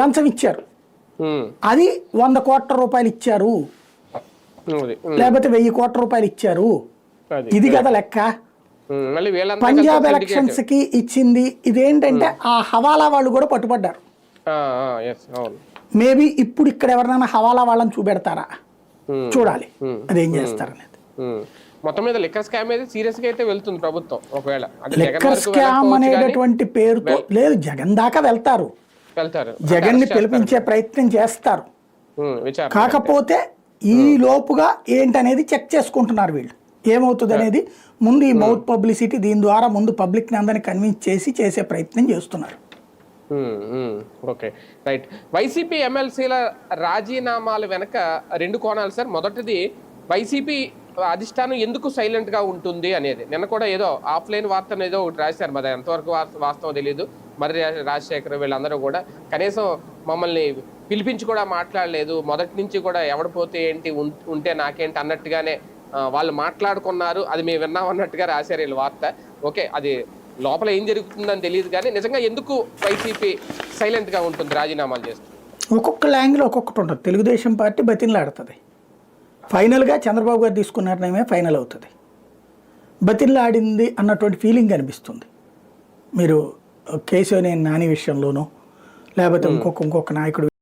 లంచం ఇచ్చారు అది వంద కోట్ల రూపాయలు ఇచ్చారు. లేకపోతే వెయ్యి కోట్ల రూపాయలు ఇచ్చారు. ఇది కదా లెక్క. పంజాబ్ ఎలక్షన్స్కి ఇచ్చింది. ఇదేంటంటే ఆ హవాలా వాళ్ళు కూడా పట్టుబడ్డారు. మేబీ ఇప్పుడు ఇక్కడ ఎవరినైనా హవాలా వాళ్ళని చూపెడతారా? చూడాలి. అదేం చేస్తారనేది. మొత్తం మీద లిక్కర్ స్కామ్ అయితే సీరియస్గా అయితే వెళ్తుంది ప్రభుత్వం. ఒకవేళ లెక్కర్ స్కామ్ అనేటటువంటి పేరుతో లేదు జగన్ దాకా వెళ్తారు. వెళ్తారు జగన్ని పిలిపించే ప్రయత్నం చేస్తారు. కాకపోతే ఈ లోపుగా ఏంటనేది చెక్ చేసుకుంటున్నారు వీళ్ళు. ఏమవుతుంది అనేది ముందు ఈ మౌత్ పబ్లిసిటీ దీని ద్వారా ముందు పబ్లిక్ని అందరిని కన్విన్స్ చేసి చేసే ప్రయత్నం చేస్తున్నారు. ఓకే. రైట్. వైసీపీ ఎమ్మెల్సీల రాజీనామాల వెనక రెండు కోణాలు సార్. మొదటిది వైసీపీ అధిష్టానం ఎందుకు సైలెంట్గా ఉంటుంది అనేది. నిన్న కూడా ఏదో ఆఫ్లైన్ వార్త ఏదో ఒకటి రాశారు మరి. ఎంతవరకు వాస్త- వాస్తవం తెలియదు మరి రాజశేఖర్ వీళ్ళందరూ కూడా కనీసం మమ్మల్ని పిలిపించి కూడా మాట్లాడలేదు. మొదటి నుంచి కూడా ఎవడిపోతే ఏంటి ఉం- ఉంటే నాకేంటి అన్నట్టుగానే వాళ్ళు మాట్లాడుకున్నారు. అది మేము విన్నాం అన్నట్టుగా రాశారు వీళ్ళు వార్త. ఓకే అది లోపల ఏం జరుగుతుందని తెలియదు కానీ నిజంగా ఎందుకు వైసీపీ సైలెంట్గా ఉంటుంది రాజీనామాలు చేస్తుంది ఒక్కొక్క లాంగ్వేజ్ ఒక్కొక్కటి ఉంటుంది. తెలుగుదేశం పార్టీ బతిన్లాడుతుంది. ఫైనల్గా చంద్రబాబు గారు తీసుకున్న నిర్ణయమే ఫైనల్ అవుతుంది. బతిన్లాడింది అన్నటువంటి ఫీలింగ్ అనిపిస్తుంది. మీరు కేశవనేని నాని విషయంలోనూ లేకపోతే ఇంకొక ఇంకొక నాయకుడు